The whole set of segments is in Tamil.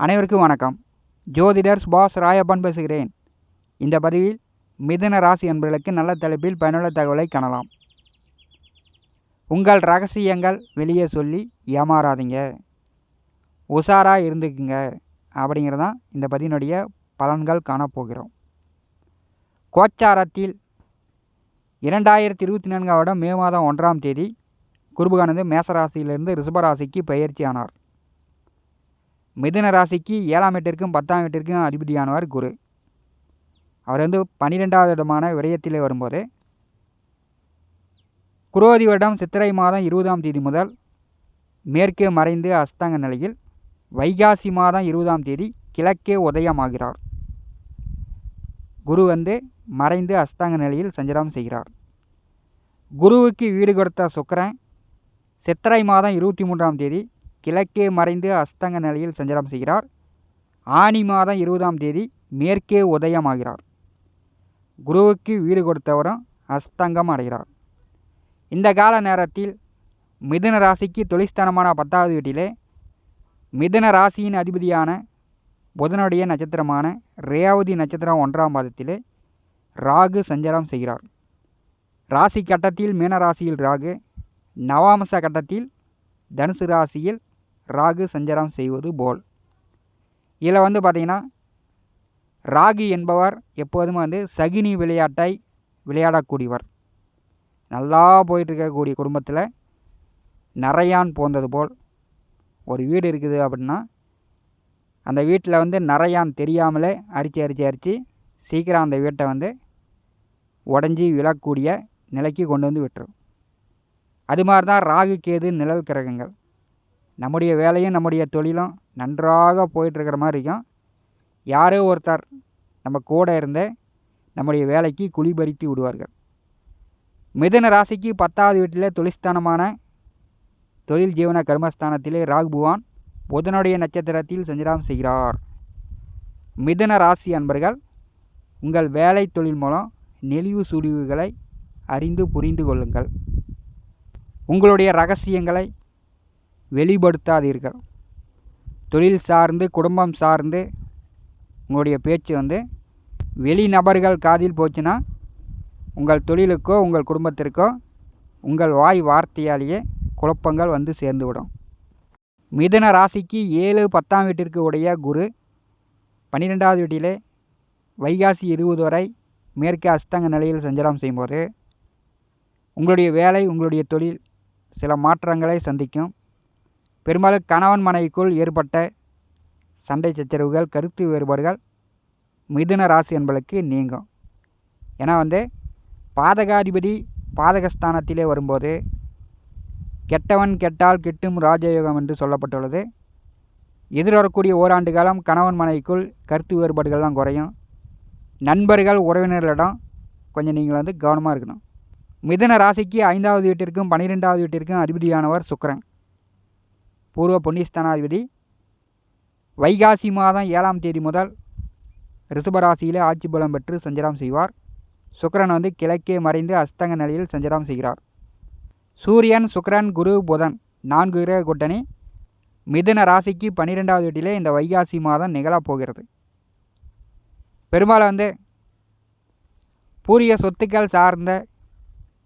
அனைவருக்கும் வணக்கம். ஜோதிடர் சுபாஷ் ராயப்பன் பேசுகிறேன். இந்த பதிவில் மிதுன ராசி என்பவர்களுக்கு நல்ல தலைப்பில் பயனுள்ள தகவலை காணலாம். உங்கள் ரகசியங்கள் வெளியே சொல்லி ஏமாறாதீங்க. உஷாராக இருந்துக்குங்க. அப்படிங்கிறதான் இந்த பதிவினுடைய பலன்கள் காணப்போகிறோம் கோச்சாரத்தில் இரண்டாயிரத்தி இருபத்தி நான்காம் வருடம் மே மாதம் ஒன்றாம் தேதி குருபகானந்து மேசராசியிலிருந்து ரிஷபராசிக்கு பயிற்சி ஆனார் மிதுன ராசிக்கு ஏழாம் வீட்டிற்கும் பத்தாம் வீட்டிற்கும் அதிபதியானவர் குரு. அவர் வந்து பன்னிரெண்டாவது இடமான விரயத்தில் வரும்போது குரோதி வருடம் சித்திரை மாதம் இருபதாம் தேதி முதல் மேற்கே மறைந்து அஸ்தங்க நிலையில் வைகாசி மாதம் இருபதாம் தேதி கிழக்கே உதயமாகிறார். குரு வந்து மறைந்து அஸ்தாங்க நிலையில் சஞ்சாரம் செய்கிறார். குருவுக்கு வீடு கொடுத்த சுக்கரன் சித்திரை மாதம் இருபத்தி மூன்றாம் தேதி கிழக்கே மறைந்து அஸ்தங்க நிலையில் சஞ்சாரம் செய்கிறார். ஆனி மாதம் இருபதாம் தேதி மேற்கே உதயமாகிறார். குருவுக்கு வீடு கொடுத்தவரும் அஸ்தங்கம் அடைகிறார். இந்த கால நேரத்தில் மிதுன ராசிக்கு தொழிற்ஸ்தானமான பத்தாவது வீட்டிலே மிதுன ராசியின் அதிபதியான புதனுடைய நட்சத்திரமான ரேவதி நட்சத்திரம் ஒன்றாம் பாதத்திலே ராகு சஞ்சாரம் செய்கிறார். ராசி கட்டத்தில் மீன ராசியில் ராகு நவாம்ச கட்டத்தில் தனுசு ராசியில் ராகு சஞ்சாரம் செய்வது போல். இதில் வந்து பார்த்திங்கன்னா ராகு என்பவர் எப்போதுமே வந்து சகினி விளையாட்டை விளையாடக்கூடியவர். நல்லா போயிட்டுருக்கக்கூடிய குடும்பத்தில் நரையான் போந்தது போல் ஒரு வீடு இருக்குது அப்படின்னா அந்த வீட்டில் வந்து நரையான் தெரியாமலே அரிச்சு அரிச்சு அரிச்சு சீக்கிரம் அந்த வீட்டை வந்து உடஞ்சி விழக்கூடிய நிலைக்கு கொண்டு வந்து விட்டுரும். அது மாதிரி தான் ராகு கேது நிழல் கிரகங்கள். நம்முடைய வேலையும் நம்முடைய தொழிலும் நன்றாக போயிட்டுருக்கிற மாதிரி இருக்கும் யாரோ ஒருத்தர் நம்ம கூட இருந்தே நம்முடைய வேலைக்கு குளிபறித்து விடுவார்கள். மிதுன ராசிக்கு பத்தாவது வீட்டில் தொழிற்ஸ்தானமான தொழில் ஜீவன கர்மஸ்தானத்திலே ராகுபவான் புதனுடைய நட்சத்திரத்தில் சஞ்சாரம் செய்கிறார். மிதுன ராசி அன்பர்கள் உங்கள் வேலை தொழில் மூலம் நெளிவு சுழிவுகளை அறிந்து புரிந்து கொள்ளுங்கள். உங்களுடைய ரகசியங்களை வெளிப்படுத்தாதீர்கள். தொழில் சார்ந்து குடும்பம் சார்ந்து உங்களுடைய பேச்சு வந்து வெளிநபர்கள் காதில் போச்சுன்னா உங்கள் தொழிலுக்கோ உங்கள் குடும்பத்திற்கோ உங்கள் வாய் வார்த்தையாலேயே குழப்பங்கள் வந்து சேர்ந்துவிடும். மிதுன ராசிக்கு ஏழு பத்தாம் வீட்டிற்கு உடைய குரு பன்னிரெண்டாவது வீட்டிலே வைகாசி இருபது வரை மேற்கே அஸ்தங்க நிலையில் சஞ்சாரம் செய்யும்போது உங்களுடைய வேலை உங்களுடைய தொழில் சில மாற்றங்களை சந்திக்கும். பெரும்பாலும் கணவன் மனைவிக்குள் ஏற்பட்ட சண்டை சச்சரவுகள் கருத்து வேறுபாடுகள் மிதுன ராசி என்பதற்கு நீங்கும். ஏன்னா வந்து பாதகாதிபதி பாதகஸ்தானத்திலே வரும்போது கெட்டவன் கெட்டால் கெட்டும் ராஜயோகம் என்று சொல்லப்பட்டுள்ளது. எதிர்வரக்கூடிய ஓராண்டு காலம் கணவன் மனைவிக்குள் கருத்து வேறுபாடுகள்லாம் குறையும். நண்பர்கள் உறவினர்களிடம் கொஞ்சம் நீங்கள் வந்து கவனமாக இருக்கணும். மிதன ராசிக்கு ஐந்தாவது வீட்டிற்கும் பன்னிரெண்டாவது வீட்டிற்கும் அதிபதியானவர் சுக்கரன். பூர்வ புண்ணியஸ்தானாதிபதி. வைகாசி மாதம் ஏழாம் தேதி முதல் ரிஷபராசியிலே ஆட்சி பலம் பெற்று சஞ்சாரம் செய்வார். சுக்கரன் வந்து கிழக்கே மறைந்து அஸ்தங்க நிலையில் சஞ்சாரம் செய்கிறார். சூரியன் சுக்கரன் குரு புதன் நான்கு கிரக கூட்டணி. மிதுன ராசிக்கு பன்னிரெண்டாவது வீட்டிலே இந்த வைகாசி மாதம் நிகழப்போகிறது பெரும்பாலும் வந்து பூரிய சொத்துக்கள் சார்ந்த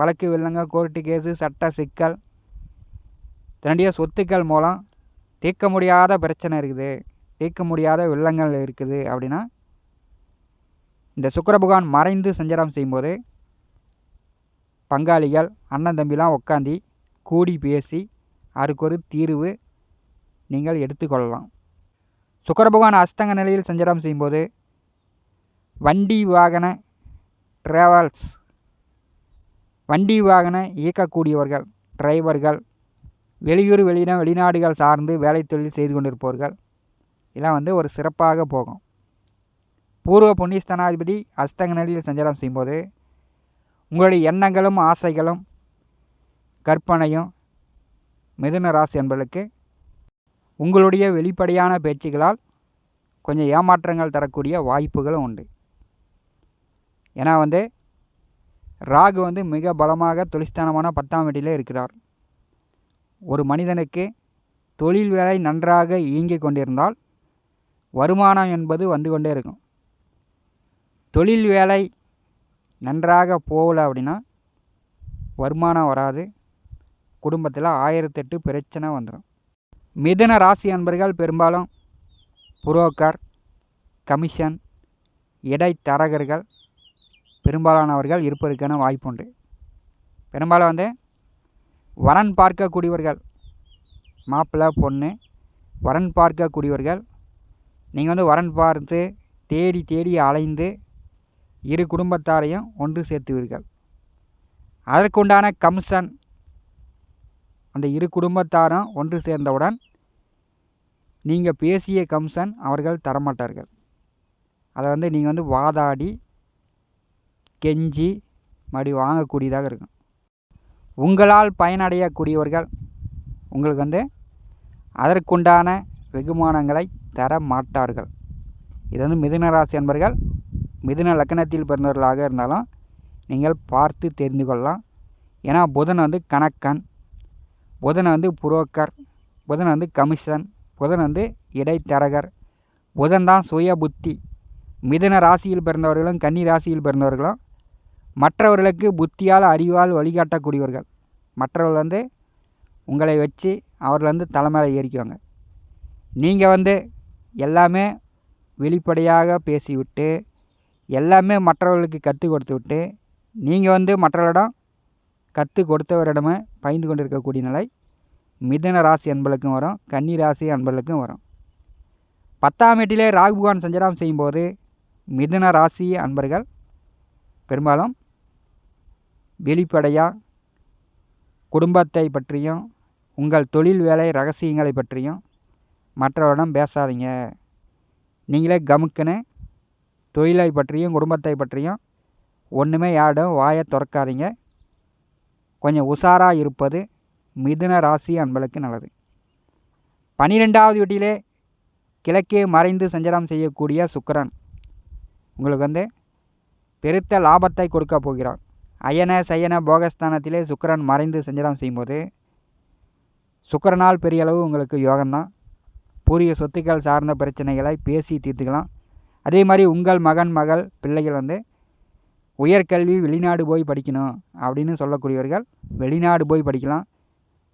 வழக்கு வில்லங்க கோர்ட்டு கேஸு சட்ட சிக்கல் தன்னுடைய சொத்துக்கள் மூலம் தீர்க்க முடியாத பிரச்சனை இருக்குது. தீர்க்க முடியாத வில்லங்கள் இருக்குது அப்படின்னா இந்த சுக்கரபகவான் மறைந்து சஞ்சாரம் செய்யும்போது பங்காளிகள் அண்ணன் தம்பிலாம் உட்காந்து கூடி பேசி அதுக்கு ஒரு தீர்வு நீங்கள் எடுத்துக்கொள்ளலாம். சுக்கரபகவான் அஸ்தங்க நிலையில் சஞ்சாரம் செய்யும்போது வண்டி வாகன ட்ராவல்ஸ் வண்டி வாகன இயக்கக்கூடியவர்கள் டிரைவர்கள் வெளியூர் வெளியிடம் வெளிநாடுகள் சார்ந்து வேலை தொழில் செய்து கொண்டிருப்பவர்கள் இதெல்லாம் வந்து ஒரு சிறப்பாக போகும். பூர்வ புண்ணியஸ்தானாதிபதி அஸ்தங்க நிலையில் சஞ்சாரம் செய்யும்போது உங்களுடைய எண்ணங்களும் ஆசைகளும் கற்பனையும் மிதுன ராசி என்பதற்கு உங்களுடைய வெளிப்படையான பேச்சுகளால் கொஞ்சம் ஏமாற்றங்கள் தரக்கூடிய வாய்ப்புகளும் உண்டு. ஏன்னா வந்து ராகு வந்து மிக பலமாக தொழிற்ஸ்தானமான பத்தாம் வீட்டிலே இருக்கிறார். ஒரு மனிதனுக்கு தொழில் வேலை நன்றாக இயங்கிக் கொண்டிருந்தால் வருமானம் என்பது வந்து கொண்டே இருக்கும். தொழில் வேலை நன்றாக போகல அப்படின்னா வருமானம் வராது. குடும்பத்தில் ஆயிரத்தெட்டு பிரச்சனை வந்துடும் மிதன ராசி அன்பர்கள் பெரும்பாலும் புரோக்கர் கமிஷன் இடைத்தரகர்கள் பெரும்பாலானவர்கள் இருப்பதற்கான வாய்ப்புண்டு. பெரும்பாலும் வந்து வரன் பார்க்கக்கூடியவர்கள். மாப்பிள்ளை பொண்ணு வரன் பார்க்கக்கூடியவர்கள். நீங்கள் வந்து வரன் பார்த்து தேடி தேடி அலைந்து இரு குடும்பத்தாரையும் ஒன்று சேர்த்துவீர்கள். அதற்குண்டான கமிஷன் அந்த இரு குடும்பத்தாரும் ஒன்று சேர்ந்தவுடன் நீங்கள் பேசிய கமிஷன் அவர்கள் தரமாட்டார்கள். அதை வந்து நீங்கள் வந்து வாதாடி கெஞ்சி மறுபடி வாங்கக்கூடியதாக இருக்கும். உங்களால் பயனடையக்கூடியவர்கள் உங்களுக்கு வந்து அதற்குண்டான வெகுமானங்களை தர மாட்டார்கள். இது வந்து மிதுன ராசி என்பர்கள் மிதுன லக்கணத்தில் பிறந்தவர்களாக இருந்தாலும் நீங்கள் பார்த்து தெரிந்து கொள்ளலாம். ஏன்னா புதன் வந்து கணக்கன் புதன் வந்து புரோக்கர் புதன் வந்து கமிஷன் புதன் வந்து இடைத்தரகர். புதன் தான் சுய புத்தி மிதுன ராசியில் பிறந்தவர்களும் கன்னி ராசியில் பிறந்தவர்களும் மற்றவர்களுக்கு புத்தியால் அறிவால் வழிகாட்டக்கூடியவர்கள். மற்றவர்கள் வந்து உங்களை வச்சு அவர்கள் வந்து தலைமையில் ஏறிக்குவாங்க. நீங்கள் வந்து எல்லாமே வெளிப்படையாக பேசிவிட்டு எல்லாமே மற்றவர்களுக்கு கற்றுக் கொடுத்து விட்டு நீங்கள் வந்து மற்றவரிடம் கற்றுக் கொடுத்தவரிடமே பயந்து கொண்டு இருக்கக்கூடிய நிலை மிதுன ராசி அன்பர்களுக்கும் வரும் கன்னி ராசி அன்பர்களுக்கும் வரும். பத்தாம் எட்டிலே ராகு பகவான் செய்யும்போது மிதுன ராசி அன்பர்கள் பெரும்பாலும் வெளிப்படையாக குடும்பத்தை பற்றியும் உங்கள் தொழில் வேலை ரகசியங்களை பற்றியும் மற்றவரிடம் பேசாதீங்க. நீங்களே கமுக்குன்னு தொழிலை பற்றியும் குடும்பத்தை பற்றியும் ஒன்றுமே யாரிடம் வாயை திறக்காதீங்க. கொஞ்சம் உஷாராக இருப்பது மிதுன ராசி அன்பளுக்கு நல்லது. பனிரெண்டாவது வீட்டிலே கிழக்கே மறைந்து சஞ்சலம் செய்யக்கூடிய சுக்கரன் உங்களுக்கு வந்து பெருத்த லாபத்தை கொடுக்க போகிறார். அயன சயன போகஸ்தானத்திலே சுக்கரன் மறைந்து சஞ்சாரம் செய்யும்போது சுக்கரனால் பெரிய அளவு உங்களுக்கு யோகம்தான். பூரிய சொத்துக்கள் சார்ந்த பிரச்சனைகளை பேசி தீர்த்துக்கலாம். அதே மாதிரி உங்கள் மகன் மகள் பிள்ளைகள் வந்து உயர்கல்வி வெளிநாடு போய் படிக்கணும் அப்படின்னு சொல்லக்கூடியவர்கள் வெளிநாடு போய் படிக்கலாம்.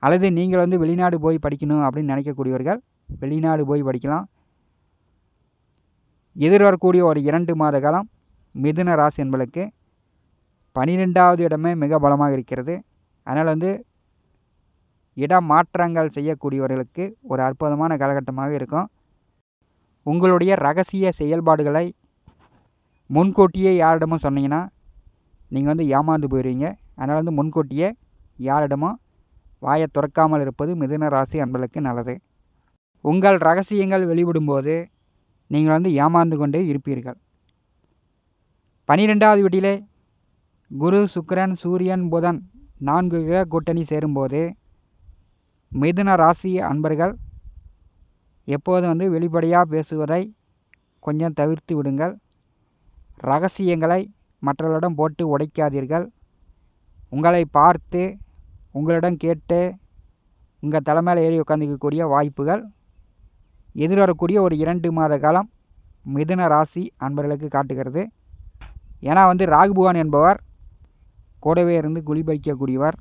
அல்லது நீங்கள் வந்து வெளிநாடு போய் படிக்கணும் அப்படின்னு நினைக்கக்கூடியவர்கள் வெளிநாடு போய் படிக்கலாம். எதிர்வரக்கூடிய ஒரு இரண்டு மாத காலம் மிதுன ராசி என்பளுக்கு பனிரெண்டாவது இடமே மிக பலமாக இருக்கிறது. அதனால் வந்து இடமாற்றங்கள் செய்யக்கூடியவர்களுக்கு ஒரு அற்புதமான காலகட்டமாக இருக்கும். உங்களுடைய ரகசிய செயல்பாடுகளை முன்கூட்டியே யாரிடமும் சொன்னீங்கன்னா நீங்கள் வந்து ஏமாந்து போயிடுவீங்க அதனால் வந்து முன்கூட்டியே யாரிடமும் வாயை துறக்காமல் இருப்பது மிதுன ராசி அன்பளுக்கு நல்லது. உங்கள் ரகசியங்கள் வெளிவிடும்போது நீங்கள் வந்து ஏமாந்து கொண்டே இருப்பீர்கள். பனிரெண்டாவது வீட்டிலே குரு சுக்கிரன் சூரியன் புதன் நான்கு கிரக கூட்டணி சேரும்போது மிதுன ராசி அன்பர்கள் எப்போதும் வந்து வெளிப்படையாக பேசுவதை கொஞ்சம் தவிர்த்து விடுங்கள். ரகசியங்களை மற்றவர்களிடம் போட்டு உடைக்காதீர்கள். உங்களை பார்த்து உங்களிடம் கேட்டு உங்கள் தலைமையில் ஏறி உட்காந்துக்கக்கூடிய வாய்ப்புகள். எதிர்வரக்கூடிய ஒரு இரண்டு மாத காலம் மிதுன ராசி அன்பர்களுக்கு காட்டுகிறது. ஏன்னா வந்து ராகுபவான் என்பவர் கூடவே இருந்து குளிபலிக்கக்கூடியவர்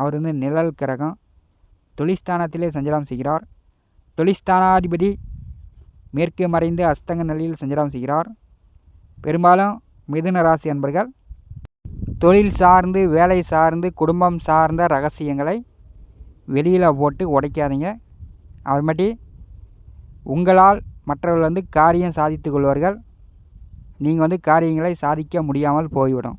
அவர் வந்து நிழல் கிரகம். தொழிஸ்தானத்திலே சஞ்சாரம் செய்கிறார். தொழிஸ்தானாதிபதி மேற்கே மறைந்து அஸ்தங்க நிலையில் சஞ்சாரம் செய்கிறார். பெரும்பாலும் மிதுன ராசி அன்பர்கள் தொழில் சார்ந்து வேலை சார்ந்து குடும்பம் சார்ந்த ரகசியங்களை வெளியில் போட்டு உடைக்காதீங்க. அப்புறமேட்டி உங்களால் மற்றவர்கள் வந்து காரியம் சாதித்து கொள்வார்கள். நீங்கள் வந்து காரியங்களை சாதிக்க முடியாமல் போய்விடும்.